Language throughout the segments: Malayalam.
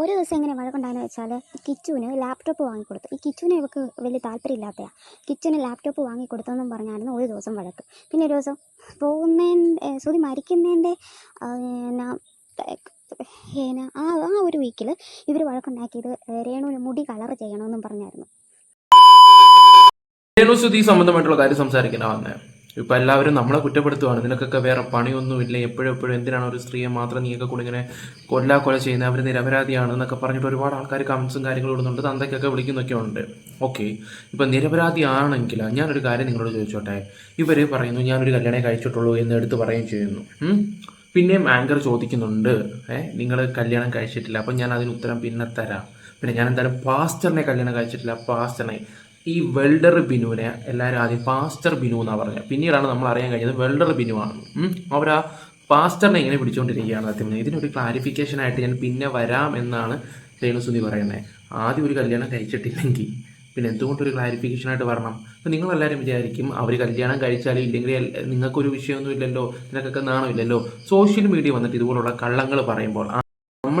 ഒരു ദിവസം എങ്ങനെ വഴക്കുണ്ടായെന്ന് വെച്ചാൽ കിച്ചുവിന് ലാപ്ടോപ്പ് വാങ്ങിക്കൊടുത്തു. ഈ കിച്ചുവിന് ഇവക്ക് വലിയ താല്പര്യമില്ലാത്തതാണ് കിച്ചുവിന് ലാപ്ടോപ്പ് വാങ്ങിക്കൊടുത്തെന്നും പറഞ്ഞായിരുന്നു ഒരു ദിവസം വഴക്ക്. പിന്നെ ഒരു ദിവസം പോകുന്നതിന്റെ സുതി മരിക്കുന്നതിന്റെ എന്നാ ആ ആ ഒരു വീക്കിൽ ഇവർ വഴക്കുണ്ടാക്കിയത് രേണുവിന് മുടി കളർ ചെയ്യണമെന്നും പറഞ്ഞായിരുന്നു. സംബന്ധമായിട്ടുള്ള കാര്യം സംസാരിക്കാനാ വന്നേ. ഇപ്പൊ എല്ലാവരും നമ്മളെ കുറ്റപ്പെടുത്തുവാണ്. നിനക്കൊക്കെ വേറെ പണിയൊന്നുമില്ല. എപ്പോഴും എപ്പോഴും എന്തിനാണ് ഒരു സ്ത്രീയെ മാത്രം നീയൊക്കെ കൂടി ഇങ്ങനെ കൊല്ലാ കൊല ചെയ്യുന്നത്? അവർ നിരപരാധിയാണ് എന്നൊക്കെ പറഞ്ഞിട്ട് ഒരുപാട് ആൾക്കാർ കമൻസും കാര്യങ്ങളും ഇടുന്നുണ്ട്. തന്തയ്ക്കൊക്കെ വിളിക്കുന്നൊക്കെ ഉണ്ട് ഓക്കെ ഇപ്പൊ നിരപരാധിയാണെങ്കിൽ ഞാനൊരു കാര്യം നിങ്ങളോട് ചോദിച്ചോട്ടെ? ഇവർ പറയുന്നു ഞാനൊരു കല്യാണം കഴിച്ചിട്ടുള്ളൂ എന്ന് എടുത്ത് പറയുകയും ചെയ്യുന്നു? പിന്നെയും ആങ്കർ ചോദിക്കുന്നുണ്ട്. ഏഹ് നിങ്ങൾ കല്യാണം കഴിച്ചിട്ടില്ല. അപ്പം ഞാൻ അതിന് ഉത്തരം പിന്നെ തരാം. പിന്നെ ഞാൻ എന്തായാലും പാസ്റ്ററിനെ കല്യാണം കഴിച്ചിട്ടില്ല. പാസ്റ്ററിനെ ഈ വെൽഡർ ബിനുവിനെ എല്ലാവരും ആദ്യം പാസ്റ്റർ ബിനു എന്നാണ് പറഞ്ഞത് പിന്നീടാണ് നമ്മൾ അറിയാൻ കഴിഞ്ഞത് വെൽഡർ ബിനു ആണ്. അവർ ആ പാസ്റ്ററിനെ ഇങ്ങനെ പിടിച്ചുകൊണ്ടിരിക്കുകയാണ് സത്യം. ഇതിനൊരു ക്ലാരിഫിക്കേഷൻ ആയിട്ട് ഞാൻ പിന്നെ വരാം എന്നാണ് രേണുസുതി പറയുന്നത് ആദ്യം ഒരു കല്യാണം കഴിച്ചിട്ടില്ലെങ്കിൽ പിന്നെ എന്തുകൊണ്ടൊരു ക്ലാരിഫിക്കേഷൻ ആയിട്ട് വരണം? അപ്പം നിങ്ങളെല്ലാവരും വിചാരിക്കും അവർ കല്യാണം കഴിച്ചാലും ഇല്ലെങ്കിൽ നിങ്ങൾക്കൊരു വിഷയമൊന്നും ഇല്ലല്ലോ നിനക്കൊക്കെ നാണമില്ലല്ലോ. സോഷ്യൽ മീഡിയ വന്നിട്ട് ഇതുപോലുള്ള കള്ളങ്ങൾ പറയുമ്പോൾ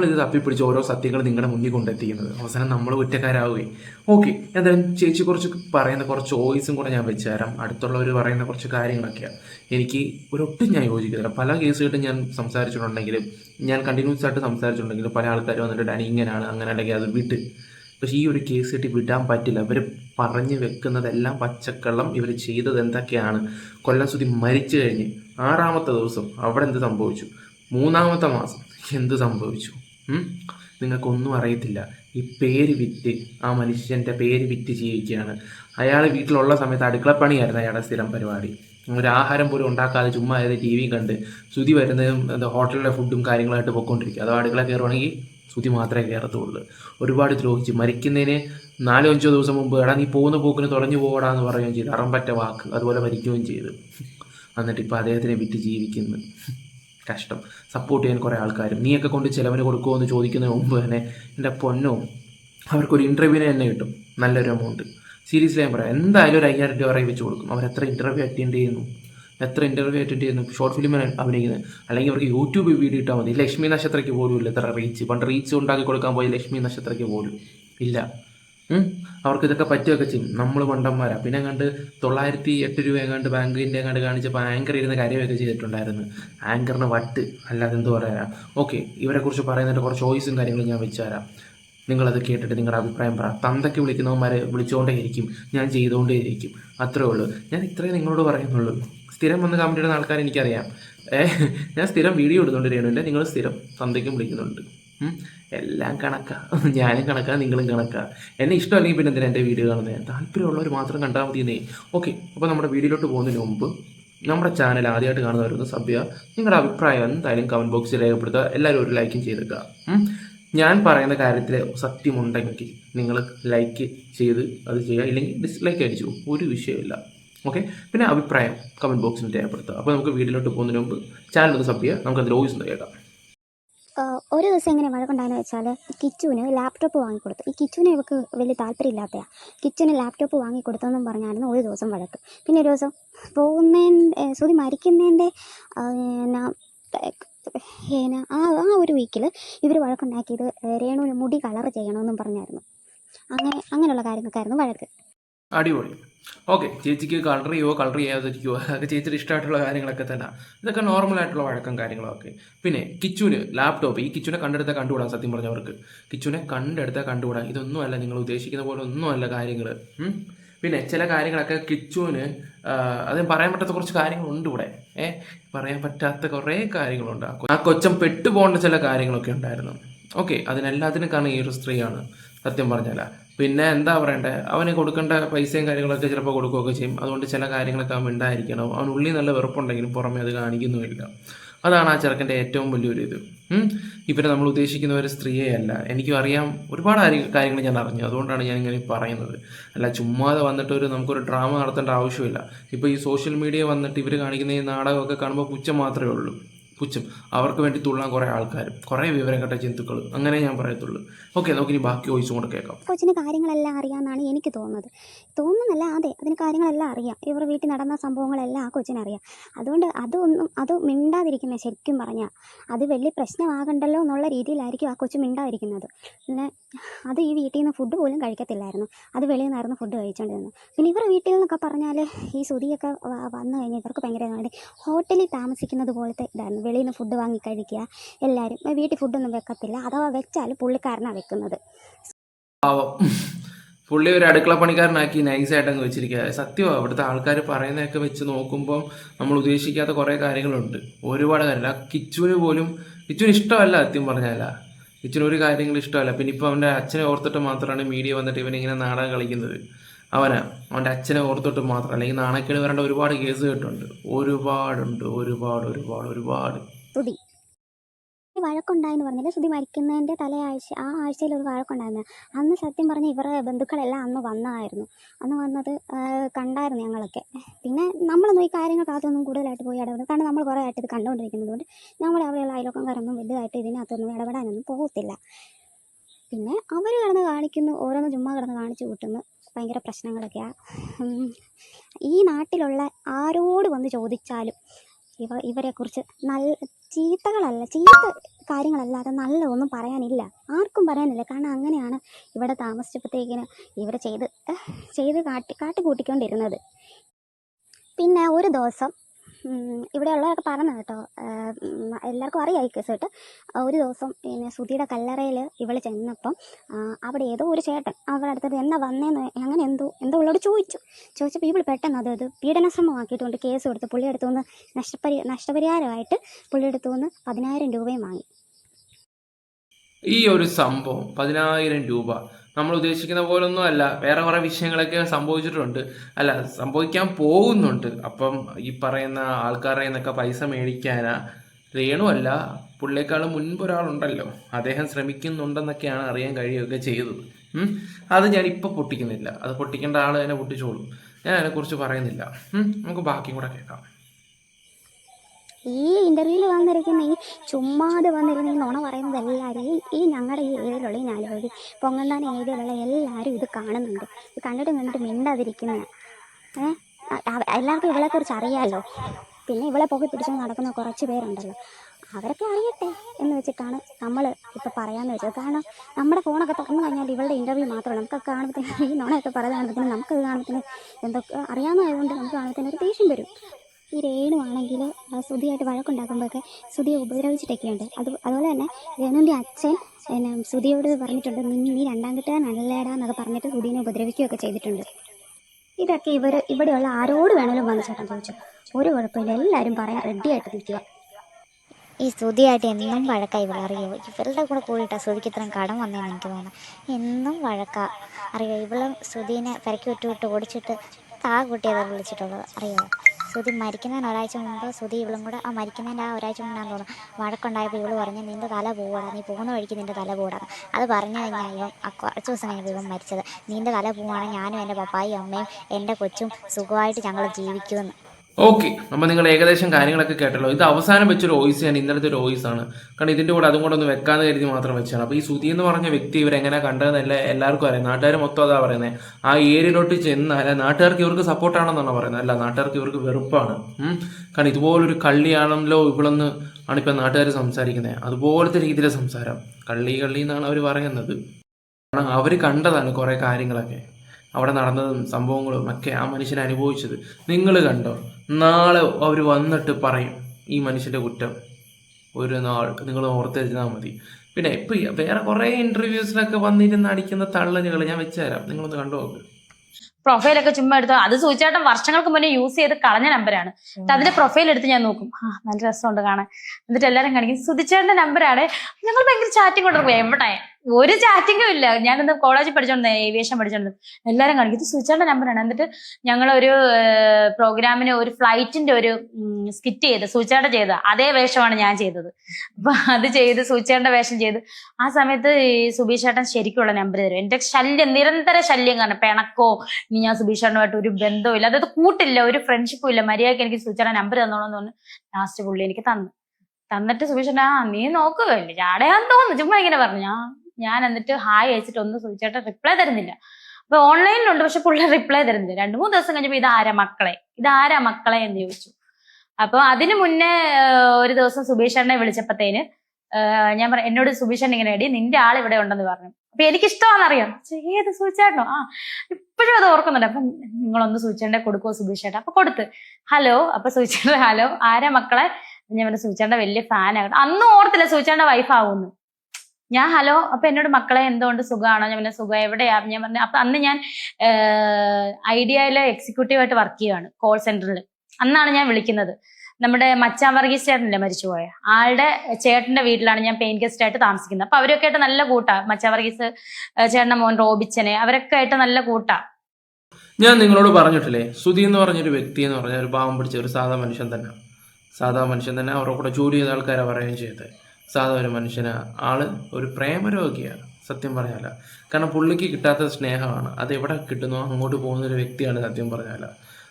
നമ്മളിത് തപ്പിപ്പിടിച്ച് ഓരോ സത്യങ്ങൾ നിങ്ങളുടെ മുന്നിൽ കൊണ്ടെത്തിക്കുന്നത്. അവസാനം നമ്മൾ കുറ്റക്കാരാവുകയും. ഓക്കെ എന്തായാലും ചേച്ചി കുറച്ച് പറയുന്ന കുറച്ച് വോയിസും കൂടെ ഞാൻ വെച്ച് തരാം. അടുത്തുള്ളവർ പറയുന്ന കുറച്ച് കാര്യങ്ങളൊക്കെയാണ് എനിക്ക് ഒരൊട്ടും ഞാൻ യോജിക്കുന്നില്ല. പല കേസുകളും ഞാൻ സംസാരിച്ചിട്ടുണ്ടെങ്കിലും ഞാൻ കണ്ടിന്യൂസ് ആയിട്ട് സംസാരിച്ചിട്ടുണ്ടെങ്കിലും പല ആൾക്കാർ വന്നിട്ട് ഡാനി ഇങ്ങനെയാണ് അങ്ങനെ അല്ലെങ്കിൽ അത് വിട്ട്. പക്ഷേ ഈ ഒരു കേസ് കിട്ടി വിടാൻ പറ്റില്ല. ഇവർ പറഞ്ഞു വെക്കുന്നതെല്ലാം പച്ചക്കള്ളം ഇവർ ചെയ്തത് എന്തൊക്കെയാണ്? കൊല്ലം സുതി മരിച്ചു കഴിഞ്ഞ് ആറാമത്തെ ദിവസം അവിടെ എന്ത് സംഭവിച്ചു? മൂന്നാമത്തെ മാസം എന്ത് സംഭവിച്ചു? നിങ്ങൾക്കൊന്നും അറിയത്തില്ല. ഈ പേര് വിറ്റ് ആ മനുഷ്യന്റെ പേര് വിറ്റ് ജീവിക്കുകയാണ്. അയാൾ വീട്ടിലുള്ള സമയത്ത് അടുക്കളപ്പണിയായിരുന്നു അയാളുടെ സ്ഥിരം പരിപാടി. ഒരു ആഹാരം പോലും ഉണ്ടാക്കാതെ ചുമ്മാ അതായത് ടി വി കണ്ട് ശ്രുതി വരുന്നതും എന്താ ഹോട്ടലിലെ ഫുഡും കാര്യങ്ങളായിട്ട് പൊയ്ക്കൊണ്ടിരിക്കുക. അതോ അടുക്കള കയറുവാണെങ്കിൽ ശ്രുതി മാത്രമേ കയറത്തുള്ളൂ. ഒരുപാട് ദ്രോഹിച്ച് മരിക്കുന്നതിന് നാലോ അഞ്ചോ ദിവസം മുമ്പ് എടാ നീ പോകുന്ന പോക്കിന് തുറഞ്ഞു പോകടാ എന്ന് പറയുകയും ചെയ്തു. അറമ്പറ്റ വാക്ക്. അതുപോലെ മരിക്കുകയും ചെയ്തു. എന്നിട്ട് ഇപ്പോൾ അദ്ദേഹത്തിനെ വിറ്റ് ജീവിക്കുന്നു. കഷ്ടം. സപ്പോർട്ട് ചെയ്യാൻ കുറേ ആൾക്കാരും. നീയൊക്കെ കൊണ്ട് ചിലവിന് കൊടുക്കുമോ എന്ന് ചോദിക്കുന്നതിന് മുമ്പ് തന്നെ എന്റെ പൊന്നോ അവർക്കൊരു ഇന്റർവ്യൂവിന് തന്നെ കിട്ടും. നല്ലൊരു എമൗണ്ട് സീരിയസ്ലി ഞാൻ പറയാം. എന്തായാലും ഒരു അയ്യായിരം രൂപ വരെ വെച്ച് കൊടുക്കും. അവർ എത്ര ഇന്റർവ്യൂ അറ്റൻഡ് ചെയ്യുന്നു? എത്ര ഇന്റർവ്യൂ അറ്റൻഡ് ചെയ്യുന്നു? ഷോർട്ട് ഫിലിമിന് അഭിനയിക്കുന്നത്. അല്ലെങ്കിൽ അവർക്ക് യൂട്യൂബ് വീഡിയോ ഇട്ടാൽ മതി. ലക്ഷ്മി നക്ഷത്രയ്ക്ക് പോലും ഇല്ല. എത്ര റീച്ച് പണ്ട് റീച്ച് ഉണ്ടാക്കി കൊടുക്കാൻ പോയി ലക്ഷ്മി നക്ഷത്രയ്ക്ക് പോലും ഇല്ല. അവർക്ക് ഇതൊക്കെ പറ്റുകയൊക്കെ ചെയ്യും. നമ്മൾ കൊണ്ടന്മാരാണ് പിന്നെ കണ്ട് തൊള്ളായിരത്തി എട്ട് രൂപ എങ്ങാണ്ട് ബാങ്കിന്റെ എങ്ങാണ്ട് കാണിച്ചപ്പോൾ ആങ്കർ ഇരുന്ന് കാര്യമൊക്കെ ചെയ്തിട്ടുണ്ടായിരുന്നു. ആങ്കറിന് വട്ട്. അല്ലാതെ എന്ത് പറയാനാ. ഓക്കെ ഇവരെക്കുറിച്ച് പറയുന്നതിന്റെ കുറച്ച് ചോയ്സും കാര്യങ്ങളും ഞാൻ വെച്ചു തരാം. നിങ്ങളത് കേട്ടിട്ട് നിങ്ങളുടെ അഭിപ്രായം പറ. തന്തയ്ക്ക് വിളിക്കുന്നവന്മാരെ വിളിച്ചുകൊണ്ടേയിരിക്കും ഞാൻ ചെയ്തുകൊണ്ടേയിരിക്കും. അത്രേ ഉള്ളൂ. ഞാൻ ഇത്രയും നിങ്ങളോട് പറയുന്നുള്ളൂ. സ്ഥിരം വന്ന് കമന്റ് ഇടുന്ന ആൾക്കാരെ എനിക്കറിയാം. ഞാൻ സ്ഥിരം വീഡിയോ ഇടുന്നുണ്ട് രേണുവിന്റെ നിങ്ങൾ സ്ഥിരം തന്തയ്ക്കും വിളിക്കുന്നുണ്ട്. എല്ലാം കണക്കാണ് ഞാനും കണക്കാ നിങ്ങളും കണക്കാ. എന്നെ ഇഷ്ടമല്ലെങ്കിൽ പിന്നെ എന്തിനാണ് എന്റെ വീഡിയോ കാണുന്നത് താല്പര്യമുള്ളവർ മാത്രം കണ്ടാൽ മതി എന്നേ ഓക്കെ അപ്പോൾ നമ്മുടെ വീഡിയോയിലോട്ട് പോകുന്നതിന് മുമ്പ് നമ്മുടെ ചാനൽ ആദ്യമായിട്ട് കാണുന്നവരൊന്ന് സഭ്യ നിങ്ങളുടെ അഭിപ്രായം എന്തായാലും കമന്റ് ബോക്സിൽ രേഖപ്പെടുത്തുക. എല്ലാവരും ഒരു ലൈക്കും ചെയ്തേക്കുക ഞാൻ പറയുന്ന കാര്യത്തിൽ സത്യമുണ്ടെങ്കിൽ നിങ്ങൾ ലൈക്ക് ചെയ്ത് അത് ചെയ്യുക. ഇല്ലെങ്കിൽ ഡിസ്ലൈക്ക് അടിച്ചു. ഒരു വിഷയമില്ല ഓക്കെ പിന്നെ അഭിപ്രായം കമന്റ് ബോക്സിൽ രേഖപ്പെടുത്തുക. അപ്പോൾ നമുക്ക് വീഡിയോയിലോട്ട് പോകുന്നതിന് മുമ്പ് ചാനൽ ഒന്ന് സബ് ചെയ്യുക. നമുക്ക് അതിൽ വോയിസ് ഒന്ന് കേൾക്കാം. ഒരു ദിവസം എങ്ങനെ വഴക്കുണ്ടായെന്ന് വെച്ചാൽ കിച്ചുവിന് ലാപ്ടോപ്പ് വാങ്ങിക്കൊടുത്തു. ഈ കിച്ചുവിനെ ഇവർക്ക് വലിയ താല്പര്യമില്ലാത്തയാണ് കിച്ചുവിന് ലാപ്ടോപ്പ് വാങ്ങിക്കൊടുത്തതെന്നും പറഞ്ഞായിരുന്നു ഒരു ദിവസം വഴക്ക്. പിന്നെ ഒരു ദിവസം പോകുന്നതിന്റെ സുതി മരിക്കുന്നതിന്റെ ഏന ആ ആ ഒരു വീക്കിൽ ഇവർ വഴക്കുണ്ടാക്കിയത് രേണുവിന് മുടി കളർ ചെയ്യണമെന്നും പറഞ്ഞായിരുന്നു. അങ്ങനെ അങ്ങനെയുള്ള കാര്യങ്ങൾക്കായിരുന്നു വഴക്ക്. അടിപൊളി. ഓക്കെ ചേച്ചിക്ക് കളർ ചെയ്യുമോ കളർ ചെയ്യാതിരിക്കുമോ അതൊക്കെ ചേച്ചിയുടെ ഇഷ്ടമായിട്ടുള്ള കാര്യങ്ങളൊക്കെ തന്നെ. ഇതൊക്കെ നോർമൽ ആയിട്ടുള്ള വഴക്കം കാര്യങ്ങളൊക്കെ. പിന്നെ കിച്ചുവിന് ലാപ്ടോപ്പ് ഈ കിച്ചുവിനെ കണ്ടെടുത്താൽ കണ്ടുകൂടാൻ സത്യം പറഞ്ഞവർക്ക്. കിച്ചുവിനെ കണ്ടെടുത്താൽ കണ്ടുകൂടാൻ ഇതൊന്നുമല്ല നിങ്ങൾ ഉദ്ദേശിക്കുന്ന പോലെ ഒന്നുമല്ല കാര്യങ്ങൾ. പിന്നെ ചില കാര്യങ്ങളൊക്കെ കിച്ചുവിന് അത് പറയാൻ പറ്റാത്ത കുറച്ച് കാര്യങ്ങളുണ്ട് ഇവിടെ. ഏ പറയാൻ പറ്റാത്ത കുറേ കാര്യങ്ങളുണ്ട്. ആ ആ കൊച്ചം പെട്ടുപോകേണ്ട ചില കാര്യങ്ങളൊക്കെ ഉണ്ടായിരുന്നു. ഓക്കെ അതിനെല്ലാത്തിനും കാരണം ഈ ഒരു സ്ത്രീയാണ്. സത്യം പറഞ്ഞാൽ പിന്നെ എന്താ പറയണ്ടേ? അവന് കൊടുക്കേണ്ട പൈസയും കാര്യങ്ങളൊക്കെ ചിലപ്പോൾ കൊടുക്കുകയൊക്കെ ചെയ്യും. അതുകൊണ്ട് ചില കാര്യങ്ങളൊക്കെ അവൻ ഉണ്ടായിരിക്കണം അവൻ ഉള്ളിൽ നല്ല വെറുപ്പുണ്ടെങ്കിലും പുറമേ അത് കാണിക്കുന്നുമില്ല. അതാണ് ആ ചെറുക്കന്റെ ഏറ്റവും വലിയൊരു ഇത്. ഇവരെ നമ്മൾ ഉദ്ദേശിക്കുന്ന ഒരു സ്ത്രീയെ അല്ല. എനിക്കും അറിയാം ഒരുപാട് കാര്യങ്ങൾ ഞാൻ അറിഞ്ഞു. അതുകൊണ്ടാണ് ഞാൻ ഇങ്ങനെ പറയുന്നത്. അല്ല ചുമ്മാതെ വന്നിട്ട് ഒരു നമുക്കൊരു ഡ്രാമ നടത്തേണ്ട ആവശ്യമില്ല. ഇപ്പോൾ ഈ സോഷ്യൽ മീഡിയ വന്നിട്ട് ഇവർ കാണിക്കുന്ന ഈ നാടകമൊക്കെ കാണുമ്പോൾ പുച്ഛം മാത്രമേ ഉള്ളൂ. പുച്ഛം. അവർക്ക് വേണ്ടി തുള്ളാൻ കുറേ ആൾക്കാരും കുറേ വിവരം കേട്ട ജന്തുക്കൾ അങ്ങനെ ഞാൻ പറയത്തുള്ളൂ. ഓക്കെ നമുക്കിനി ബാക്കി വോയിസും കൂടെ കേൾക്കാം. കൊച്ചിന് കാര്യങ്ങളെല്ലാം അറിയാമെന്നാണ് എനിക്ക് തോന്നുന്നത്. തോന്നുന്നല്ല അതെ അതിന് കാര്യങ്ങളെല്ലാം അറിയാം. ഇവർ വീട്ടിൽ നടന്ന സംഭവങ്ങളെല്ലാം ആ കൊച്ചിനറിയാം. അതുകൊണ്ട് അതൊന്നും അത് മിണ്ടാതിരിക്കുന്നത് ശരിക്കും പറഞ്ഞാൽ അത് വലിയ പ്രശ്നമാകണ്ടല്ലോ എന്നുള്ള രീതിയിലായിരിക്കും ആ കൊച്ചു മിണ്ടാതിരിക്കുന്നത്. പിന്നെ അത് ഈ വീട്ടിൽ നിന്ന് ഫുഡ് പോലും കഴിക്കത്തില്ലായിരുന്നു. അത് വെളിയിൽ നിന്നായിരുന്നു ഫുഡ് കഴിച്ചുകൊണ്ടിരുന്നത് പിന്നെ ഇവർ വീട്ടിൽ നിന്നൊക്കെ പറഞ്ഞാൽ ഈ സുതിയൊക്കെ വന്നു കഴിഞ്ഞാൽ ഇവർക്ക് ഭയങ്കര ഹോട്ടലിൽ താമസിക്കുന്നത് പോലത്തെ ഇതായിരുന്നു. വെളിയിൽ നിന്ന് ഫുഡ് വാങ്ങി കഴിക്കുക എല്ലാവരും വീട്ടിൽ ഫുഡൊന്നും വെക്കത്തില്ല. അഥവാ വെച്ചാൽ പുള്ളിക്കാരനാണ് വെക്കുന്നത്. പുള്ളി ഒരു അടുക്കള പണിക്കാരനാക്കി നൈസായിട്ട് അങ്ങ് വെച്ചിരിക്കുക. സത്യമാണ് അവിടുത്തെ ആൾക്കാർ പറയുന്നതൊക്കെ വെച്ച് നോക്കുമ്പോൾ നമ്മൾ ഉദ്ദേശിക്കാത്ത കുറേ കാര്യങ്ങളുണ്ട്. ഒരുപാട് കാര്യമില്ല കിച്ചുവിന് പോലും കിച്ചുവിന് ഇഷ്ടമല്ല സത്യം പറഞ്ഞാല. കിച്ചുവിന് ഒരു കാര്യങ്ങൾ ഇഷ്ടമല്ല. പിന്നെ ഇപ്പോൾ അവന്റെ അച്ഛനെ ഓർത്തിട്ട് മാത്രമാണ് മീഡിയ വന്നിട്ട് ഇവനിങ്ങനെ നാടകം കളിക്കുന്നത്. അവനാ അവന്റെ അച്ഛനെ ഓർത്തിട്ട് മാത്രം അല്ലെങ്കിൽ നാണക്കേട് വരേണ്ട ഒരുപാട് കേസ് കേട്ടുണ്ട് ഒരുപാടുണ്ട് ഒരുപാട് ഒരുപാട് ഒരുപാട്. വഴക്കുണ്ടായെന്ന് പറഞ്ഞില്ല? സ്തുതി മരിക്കുന്നതിന്റെ തലയാഴ്ച ആ ആഴ്ചയിൽ ഒരു വഴക്കുണ്ടായിരുന്നു. അന്ന് സത്യം പറഞ്ഞ ഇവരുടെ ബന്ധുക്കളെല്ലാം അന്ന് വന്നായിരുന്നു. അന്ന് വന്നത് കണ്ടായിരുന്നു ഞങ്ങളൊക്കെ. പിന്നെ നമ്മളൊന്നും ഈ കാര്യങ്ങൾക്കകത്തൊന്നും കൂടുതലായിട്ട് പോയി ഇടപെടും കാരണം നമ്മൾ കുറേ ആയിട്ട് ഇത് കണ്ടുകൊണ്ടിരിക്കുന്നത് കൊണ്ട് നമ്മൾ അവിടെയുള്ള അയൽവക്കംകാരൊന്നും വലുതായിട്ട് ഇതിനകത്തൊന്നും ഇടപെടാനൊന്നും പോകത്തില്ല. പിന്നെ അവർ കിടന്ന് കാണിക്കുന്നു ഓരോന്ന് ചുമ്മാ കിടന്ന് കാണിച്ചു കൂട്ടുന്നു. ഭയങ്കര പ്രശ്നങ്ങളൊക്കെയാണ് ഈ നാട്ടിലുള്ള ആരോട് വന്ന് ചോദിച്ചാലും ഇവ ഇവരെക്കുറിച്ച് നല്ല ചീത്തകളല്ല ചീത്ത കാര്യങ്ങളല്ലാതെ നല്ല ഒന്നും പറയാനില്ല. ആർക്കും പറയാനില്ല. കാരണം അങ്ങനെയാണ് ഇവിടെ താമസിച്ചപ്പോഴത്തേക്കിന് ഇവർ ചെയ്ത് ചെയ്ത് കാട്ടി കാട്ടിക്കൂട്ടിക്കൊണ്ടിരുന്നത്. പിന്നെ ഒരു ദിവസം ഇവിടെയുള്ളവരൊക്കെ പറഞ്ഞു കേട്ടോ. എല്ലാവർക്കും അറിയാം ഈ കേസ് കേട്ട്. ഒരു ദിവസം പിന്നെ സുധിയുടെ കല്ലറയിൽ ഇവൾ ചെന്നപ്പം അവിടെ ഏതോ ഒരു ചേട്ടൻ അവളുടെ അടുത്തത് എന്നാ വന്നേന്ന് അങ്ങനെ എന്തോ എന്തോ ഉള്ളോട് ചോദിച്ചു. ചോദിച്ചപ്പോൾ ഇവൾ പെട്ടെന്ന് അത് അത് പീഡനശ്രമമാക്കിയിട്ടുണ്ട്. കേസ് കൊടുത്ത് പുള്ളിയെടുത്തു നിന്ന് നഷ്ടപരി നഷ്ടപരിഹാരമായിട്ട് പുള്ളിയെടുത്തു നിന്ന് പതിനായിരം രൂപയും വാങ്ങി. ഈ ഒരു സംഭവം പതിനായിരം രൂപ നമ്മൾ ഉദ്ദേശിക്കുന്ന പോലൊന്നും അല്ല. വേറെ കുറേ വിഷയങ്ങളൊക്കെ സംഭവിച്ചിട്ടുണ്ട്. അല്ല സംഭവിക്കാൻ പോകുന്നുണ്ട്. അപ്പം ഈ പറയുന്ന ആൾക്കാരുടെ നിന്നൊക്കെ പൈസ മേടിക്കാനാ. രേണുവല്ല പുള്ളിയേക്കാളും മുൻപ് ഒരാളുണ്ടല്ലോ. അദ്ദേഹം ശ്രമിക്കുന്നുണ്ടെന്നൊക്കെയാണ് അറിയാൻ കഴിയുകയൊക്കെ ചെയ്തത്. അത് ഞാൻ ഇപ്പം പൊട്ടിക്കുന്നില്ല. അത് പൊട്ടിക്കേണ്ട ആൾ തന്നെ പൊട്ടിച്ചോളും. ഞാൻ അതിനെക്കുറിച്ച് പറയുന്നില്ല. നമുക്ക് ബാക്കിയും കൂടെ കേൾക്കാം. ഈ ഇന്റർവ്യൂവിൽ വന്നിരിക്കുന്ന ഈ ചുമ്മാതെ വന്നിരുന്ന ഈ നുണ പറയുന്നത് എല്ലാവരും ഈ ഈ ഞങ്ങളുടെ ഈ ഏരിയയിലുള്ള ഈ നാലുപേര് പൊങ്ങന്താന ഏരിയയിലുള്ള എല്ലാവരും ഇത് കാണുന്നുണ്ട്. ഇത് കണ്ടിട്ട് കണ്ടിട്ട് മിണ്ടാതിരിക്കുന്ന. ഏഹ് എല്ലാവർക്കും ഇവളെക്കുറിച്ച് അറിയാമല്ലോ പിന്നെ ഇവളെ പൊക്കി പിടിച്ച് നടക്കുന്ന കുറച്ച് പേരുണ്ടല്ലോ. അവരൊക്കെ അറിയട്ടെ എന്ന് വെച്ചിട്ടാണ് നമ്മൾ ഇപ്പോൾ പറയാമെന്ന് വെച്ചത്. കാരണം നമ്മുടെ ഫോണൊക്കെ തുറന്നു കഴിഞ്ഞാൽ ഇവളുടെ ഇന്റർവ്യൂ മാത്രമല്ല നമുക്കൊക്കെ കാണുമ്പോഴത്തേക്കും ഈ നോണയൊക്കെ പറയുന്നത് കാണുമ്പോഴത്തേക്കും നമുക്കത് കാണുമ്പോഴത്തേക്കും എന്തൊക്കെ അറിയാവുന്നതായതുകൊണ്ട് നമുക്ക് കാണുമ്പോഴത്തേക്കും ഒരു ദേഷ്യം വരും. ഈ രേണുവാണെങ്കിൽ ശ്രുതിയായിട്ട് വഴക്കുണ്ടാക്കുമ്പോഴൊക്കെ ശ്രുതിയെ ഉപദ്രവിച്ചിട്ടൊക്കെയുണ്ട്. അത് അതുപോലെ തന്നെ രേണുവിന്റെ അച്ഛൻ പിന്നെ ശ്രുതിയോട് പറഞ്ഞിട്ടുണ്ട് നീ രണ്ടാം നല്ലടാ എന്നൊക്കെ പറഞ്ഞിട്ട് ശ്രുതിനെ ഉപദ്രവിക്കുകയൊക്കെ ചെയ്തിട്ടുണ്ട്. ഇതൊക്കെ ഇവർ ഇവിടെയുള്ള ആരോട് വേണമെങ്കിലും വന്ന് ചേട്ടൻ ചോദിച്ചു. ഒരു കുഴപ്പമില്ല എല്ലാവരും പറയാൻ റെഡിയായിട്ട് നിൽക്കുക. ഈ സ്തുതിയായിട്ട് എന്നും വഴക്കാ ഇവൾ അറിയോ? ഇവളുടെ കൂടെ കൂടിയിട്ടാ സ്തുതിക്ക് ഇത്രയും കടം വന്നതെന്ന് എനിക്ക് തോന്നുന്നു. എന്നും വഴക്കാ. അറിയോ? ഇവളും സ്തുതിനെ പെരക്കി വിട്ട് വിട്ട് ഓടിച്ചിട്ട് താ കുട്ടിയതാണ് വിളിച്ചിട്ടുള്ളത്. അറിയോ? ശ്രുതി മരിക്കുന്നതിന് ഒരാഴ്ച മുമ്പ് ശ്രുതി ഇവളും കൂടെ ആ മരിക്കുന്നതിന്റെ ആ ഒരാഴ്ച മുമ്പാണെന്ന് തോന്നുന്നു വഴക്കുണ്ടായപ്പോൾ ഇവൾ പറഞ്ഞു നിന്റെ തല പോവാണ് നീ പോകുന്ന വഴിക്ക് നിന്റെ തല പോടാ അത് പറഞ്ഞു കഴിഞ്ഞാൽ ഇവൻ കുറച്ച് ദിവസം കഴിഞ്ഞപ്പോൾ ഇവൻ മരിച്ചത്. നിന്റെ തല പോവാണ് ഞാനും എന്റെ പപ്പായും അമ്മയും എന്റെ കൊച്ചും സുഖമായിട്ട് ഞങ്ങൾ ജീവിക്കുമെന്ന്. ഓക്കെ അപ്പം നിങ്ങൾ ഏകദേശം കാര്യങ്ങളൊക്കെ കേട്ടല്ലോ. ഇത് അവസാനം വെച്ചൊരു വോയിസ് ഞാൻ ഇന്നലത്തെ ഒരു വോയിസ് ആണ്. കാരണം ഇതിന്റെ കൂടെ അതും കൂടെ ഒന്ന് വെക്കാന്ന് കരുതി മാത്രം വെച്ചാണ് അപ്പോൾ ഈ സുതി എന്ന് പറഞ്ഞ വ്യക്തി ഇവരെങ്ങനെ കണ്ടതെന്നല്ല എല്ലാവർക്കും അറിയാം. നാട്ടുകാർ മൊത്തം അതാ പറയുന്നത് ആ ഏരിയയിലോട്ട് ചെന്നാൽ നാട്ടുകാർക്ക് ഇവർക്ക് സപ്പോർട്ടാണെന്നാണ് പറയുന്നത്. അല്ല നാട്ടുകാർക്ക് ഇവർക്ക് വെറുപ്പാണ്. കാരണം ഇതുപോലൊരു കള്ളിയാണല്ലോ ഇവളെന്ന് ആണ് ഇപ്പം നാട്ടുകാർ സംസാരിക്കുന്നത് അതുപോലത്തെ രീതിയിലെ സംസാരം. കള്ളി കള്ളി എന്നാണ് അവർ പറയുന്നത്. കാരണം അവർ കണ്ടതാണ് കുറേ കാര്യങ്ങളൊക്കെ. അവിടെ നടന്നതും സംഭവങ്ങളും ഒക്കെ ആ മനുഷ്യൻ അനുഭവിച്ചത്. നിങ്ങൾ കണ്ടോ? നാളെ അവർ വന്നിട്ട് പറയും ഈ മനുഷ്യന്റെ കുറ്റം ഒരു നാൾ നിങ്ങൾ ഓർത്തെഴുതിയാൽ മതി. പിന്നെ ഇപ്പം വേറെ കുറേ ഇന്റർവ്യൂസിലൊക്കെ വന്നിരുന്ന് അടിക്കുന്ന തള്ളലുകൾ ഞാൻ വെച്ചുതരാം നിങ്ങളൊന്ന് കണ്ടു നോക്ക്. പ്രൊഫൈലൊക്കെ ചുമ്മാ എടുത്ത് അത് സൂചിച്ചാട്ടം വർഷങ്ങൾക്ക് മുന്നേ യൂസ് ചെയ്ത് കളഞ്ഞ നമ്പറാണ് എന്നിട്ട് അതിന്റെ പ്രൊഫൈൽ എടുത്ത് ഞാൻ നോക്കും. ആ നല്ല രസമുണ്ട് കാണാൻ. എന്നിട്ട് എല്ലാരും കാണിക്കും സുധിച്ചേട്ടന്റെ നമ്പറാണ് ഞങ്ങൾ ഭയങ്കര ചാറ്റിംഗ് കൊണ്ടിരിക്കും എവിടെ? ഒരു ചാറ്റിങ്ങും ഇല്ല. ഞാനിന്ന് കോളേജിൽ പഠിച്ചോണ്ട് ഏവിയേഷൻ പഠിച്ചോണ്ട് എല്ലാരും കാണിക്കും ഇത് സുധിച്ചേട്ടന്റെ നമ്പറാണ് എന്നിട്ട് ഞങ്ങൾ ഒരു പ്രോഗ്രാമിന് ഒരു ഫ്ലൈറ്റിന്റെ ഒരു സ്കിറ്റ് ചെയ്ത് സൂചേട്ട ചെയ്ത അതേ വേഷമാണ് ഞാൻ ചെയ്തത്. അപ്പൊ അത് ചെയ്ത് സൂചേട്ടന്റെ വേഷം ചെയ്ത് ആ സമയത്ത് ഈ സുബീഷ് ചേട്ടൻ ശരിക്കുള്ള നമ്പർ തരും. എന്റെ ശല്യം നിരന്തര ശല്യം കാരണം പിണക്കോ ഇനി ഞാൻ സുബീഷ് ചേട്ടനുമായിട്ട് ഒരു ബന്ധവും ഇല്ല അതായത് കൂട്ടില്ല ഒരു ഫ്രണ്ട്ഷിപ്പും ഇല്ല. മര്യാദയ്ക്ക് എനിക്ക് സുചേട്ടൻ നമ്പർ തന്നോളെന്ന് പറഞ്ഞു ലാസ്റ്റ് പുള്ളി എനിക്ക് തന്നു. തന്നിട്ട് സുബിച്ചേട്ടാ ആ നീ നോക്കുകയല്ലേ ചാടയാന്ന് തോന്നുന്നു. ചുമ്മാ ഇങ്ങനെ പറഞ്ഞു. ഞാൻ ഞാൻ എന്നിട്ട് ഹായ് അയച്ചിട്ട് ഒന്നും സുബീഷേട്ട റിപ്ലൈ തരുന്നില്ല. അപ്പൊ ഓൺലൈനിലുണ്ട് പക്ഷെ പുള്ളി റിപ്ലൈ തരുന്നില്ല. രണ്ട് മൂന്ന് ദിവസം കഴിഞ്ഞപ്പോ ഇതാരാ മക്കളെ? ഇതാരാ മക്കളെ എന്ന് ചോദിച്ചു. അപ്പൊ അതിനു മുന്നേ ഒരു ദിവസം വിളിച്ചപ്പോഴത്തേന് ഏഹ്, ഞാൻ പറ എന്നോട് സുബീഷേട്ടൻ ഇങ്ങനെ എടി നിന്റെ ആൾ ഇവിടെ ഉണ്ടെന്ന് പറഞ്ഞു. അപ്പൊ എനിക്ക് ഇഷ്ടമാണെന്നറിയാം ഛെ, ഏത് സുബിച്ചേട്ടനോ ആ ഇപ്പോഴും അത് ഓർക്കുന്നുണ്ട്. അപ്പൊ നിങ്ങളൊന്ന് സൂചിച്ചേണ്ടേ കൊടുക്കുമോ സുബീഷേട്ടാ അപ്പൊ കൊടുത്ത്. ഹലോ അപ്പൊ സുബിച്ചേട്ടൻ ഹലോ ആരാ മക്കളെ? ഞാൻ പറഞ്ഞ സൂചിച്ചേട്ട വലിയ ഫാൻ ഫാനാണ് അന്നും ഓർത്തില്ല സൂചിച്ചേണ്ട വൈഫ് ആവുന്നു. ഞാൻ ഹലോ അപ്പൊ എന്നോട് മക്കളെ എന്തുകൊണ്ട് സുഖമാണോ? ഞാൻ പിന്നെ സുഖം എവിടെയാ? ഞാൻ പറഞ്ഞു അപ്പൊ അന്ന് ഞാൻ ഐഡിയയിലെ എക്സിക്യൂട്ടീവ് ആയിട്ട് വർക്ക് ചെയ്യുകയാണ് കോൾ സെന്ററിൽ അന്നാണ് ഞാൻ വിളിക്കുന്നത്. നമ്മുടെ മച്ചാൻ വർഗീസ് മരിച്ചു മരിച്ചുപോയ ആളുടെ ചേട്ടന്റെ വീട്ടിലാണ് ഞാൻ പെയിൻ ഗസ്റ്റ് ആയിട്ട് താമസിക്കുന്നത്. അപ്പൊ അവരൊക്കെ ആയിട്ട് നല്ല കൂട്ടാ മച്ചാൻ വർഗീസ് ചേട്ടന്റെ മോൻ റോബിച്ചനെ. അവരൊക്കെ ആയിട്ട് നല്ല കൂട്ടാ. ഞാൻ നിങ്ങളോട് പറഞ്ഞിട്ടില്ലേ സുധി എന്ന് പറഞ്ഞൊരു വ്യക്തി എന്ന് പറഞ്ഞ ഒരു പാവം പിടിച്ച ഒരു സാധാ മനുഷ്യൻ തന്നെ. സാധാ മനുഷ്യൻ തന്നെ അവരുടെ കൂടെ ജോലി ചെയ്ത ആൾക്കാരെ പറയുകയും ചെയ്തത്. സാധാ ഒരു മനുഷ്യന് ആൾ ഒരു പ്രേമരോഗിയാണ് സത്യം പറഞ്ഞാല. കാരണം പുള്ളിക്ക് കിട്ടാത്ത സ്നേഹമാണ്. അത് എവിടെ കിട്ടുന്നോ അങ്ങോട്ട് പോകുന്ന ഒരു വ്യക്തിയാണ് സത്യം പറഞ്ഞാല.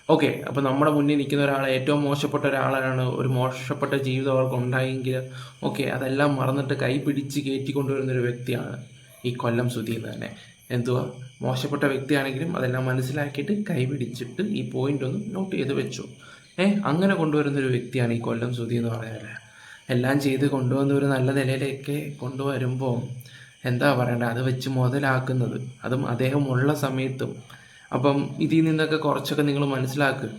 ഓക്കെ അപ്പോൾ നമ്മുടെ മുന്നിൽ നിൽക്കുന്ന ഒരാൾ ഏറ്റവും മോശപ്പെട്ട ഒരാളാണ് ഒരു മോശപ്പെട്ട ജീവിതം അവർക്ക് ഉണ്ടായെങ്കിൽ ഓക്കെ അതെല്ലാം മറന്നിട്ട് കൈ പിടിച്ച് കയറ്റി കൊണ്ടുവരുന്ന ഒരു വ്യക്തിയാണ് ഈ കൊല്ലം സുധി എന്ന് തന്നെ. എന്തുവാ? മോശപ്പെട്ട വ്യക്തിയാണെങ്കിലും അതെല്ലാം മനസ്സിലാക്കിയിട്ട് കൈ പിടിച്ചിട്ട് ഈ പോയിന്റ് ഒന്ന് നോട്ട് ചെയ്ത് വെച്ചു. ഏ അങ്ങനെ കൊണ്ടുവരുന്ന ഒരു വ്യക്തിയാണ് ഈ കൊല്ലം സുധി എന്ന് പറഞ്ഞാൽ എല്ലാം ചെയ്ത് കൊണ്ടുവന്ന ഒരു നല്ല നിലയിലേക്ക് കൊണ്ടുവരുമ്പോൾ എന്താ പറയേണ്ടത് അത് വെച്ച് മുതലാക്കുന്നത്. അതും അദ്ദേഹം ഉള്ള സമയത്തും അപ്പം ഇതിൽ നിന്നൊക്കെ കുറച്ചൊക്കെ നിങ്ങൾ മനസ്സിലാക്കുക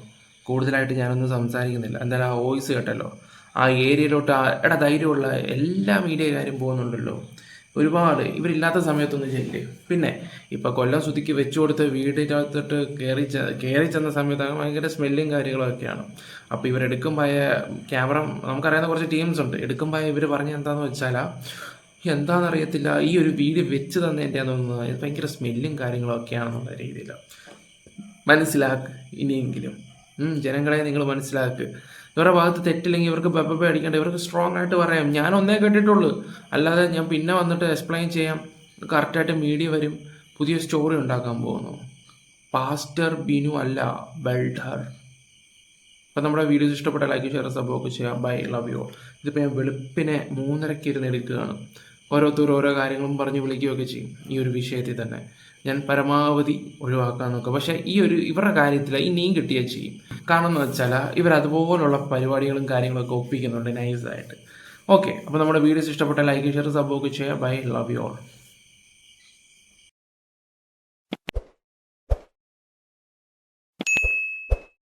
കൂടുതലായിട്ട് ഞാനൊന്നും സംസാരിക്കുന്നില്ല. എന്തായാലും ആ വോയിസ് കേട്ടല്ലോ. ആ ഏരിയയിലോട്ട് ആ എടാ ധൈര്യമുള്ള എല്ലാ മീഡിയക്കാരും പോകുന്നുണ്ടല്ലോ. ഒരുപാട്. ഇവരില്ലാത്ത സമയത്തൊന്നും ചെയ്യില്ലേ? പിന്നെ ഇപ്പം കൊല്ലം സുതിക്ക് വെച്ചു കൊടുത്ത വീടിനകത്തോട്ട് കയറി കയറി ചെന്ന സമയത്ത് ഭയങ്കര സ്മെല്ലും കാര്യങ്ങളൊക്കെയാണ്. അപ്പോൾ ഇവരെടുക്കുമ്പോൾ ക്യാമറ നമുക്കറിയാവുന്ന കുറച്ച് ടീംസ് ഉണ്ട്. എടുക്കുമ്പോൾ ഇവർ പറഞ്ഞ എന്താണെന്ന് വെച്ചാൽ എന്താണെന്നറിയത്തില്ല. ഈ ഒരു വീട് വെച്ച് തന്നതിന്റെ തോന്നുന്നത് ഭയങ്കര സ്മെല്ലും കാര്യങ്ങളൊക്കെയാണെന്നുള്ള രീതിയിൽ മനസ്സിലാക്ക് ഇനിയെങ്കിലും. ജനങ്ങളെ നിങ്ങൾ മനസ്സിലാക്ക്. ഇവരുടെ ഭാഗത്ത് തെറ്റില്ലെങ്കിൽ ഇവർക്ക് ബബ്ബ അടിക്കേണ്ട. ഇവർക്ക് സ്ട്രോങ് ആയിട്ട് പറയാം. ഞാൻ ഒന്നേ കേട്ടിട്ടുള്ളൂ അല്ലാതെ ഞാൻ പിന്നെ വന്നിട്ട് എക്സ്പ്ലെയിൻ ചെയ്യാം. കറക്റ്റായിട്ട് മീഡിയ വരും. പുതിയ സ്റ്റോറി ഉണ്ടാക്കാൻ പോകുന്നു. പാസ്റ്റർ ബിനു അല്ല ബെൽഡർ അപ്പം നമ്മുടെ വീഡിയോസ് ഇഷ്ടപ്പെട്ട ലൈക്ക് ഷെയർ സബ്ബോ ഒക്കെ ചെയ്യാം. ബൈ ലവ് യു ഇതിപ്പോൾ ഞാൻ വെളുപ്പിനെ മൂന്നരയ്ക്ക് ഇരുന്ന് എടുക്കുകയാണ്. ഓരോരുത്തർ ഓരോ കാര്യങ്ങളും പറഞ്ഞ് വിളിക്കുകയൊക്കെ ചെയ്യും ഈ ഒരു വിഷയത്തിൽ തന്നെ. ഞാൻ പരമാവധി ഒഴിവാക്കാൻ നോക്കുക. പക്ഷേ ഈ ഒരു ഇവരുടെ കാര്യത്തിൽ ഈ നീ കിട്ടിയാൽ ചെയ്യും. കാരണം എന്ന് വെച്ചാൽ ഇവർ അതുപോലുള്ള പരിപാടികളും കാര്യങ്ങളൊക്കെ ഒപ്പിക്കുന്നുണ്ട് നൈസായിട്ട്. ഓക്കെ. അപ്പോൾ നമ്മുടെ വീഡിയോസ് ഇഷ്ടപ്പെട്ട ലൈക്ക് ഷെയർ സബ്ബോക്ക് ചെയ്യുക. ചെയ്യാം ബൈ. Love you all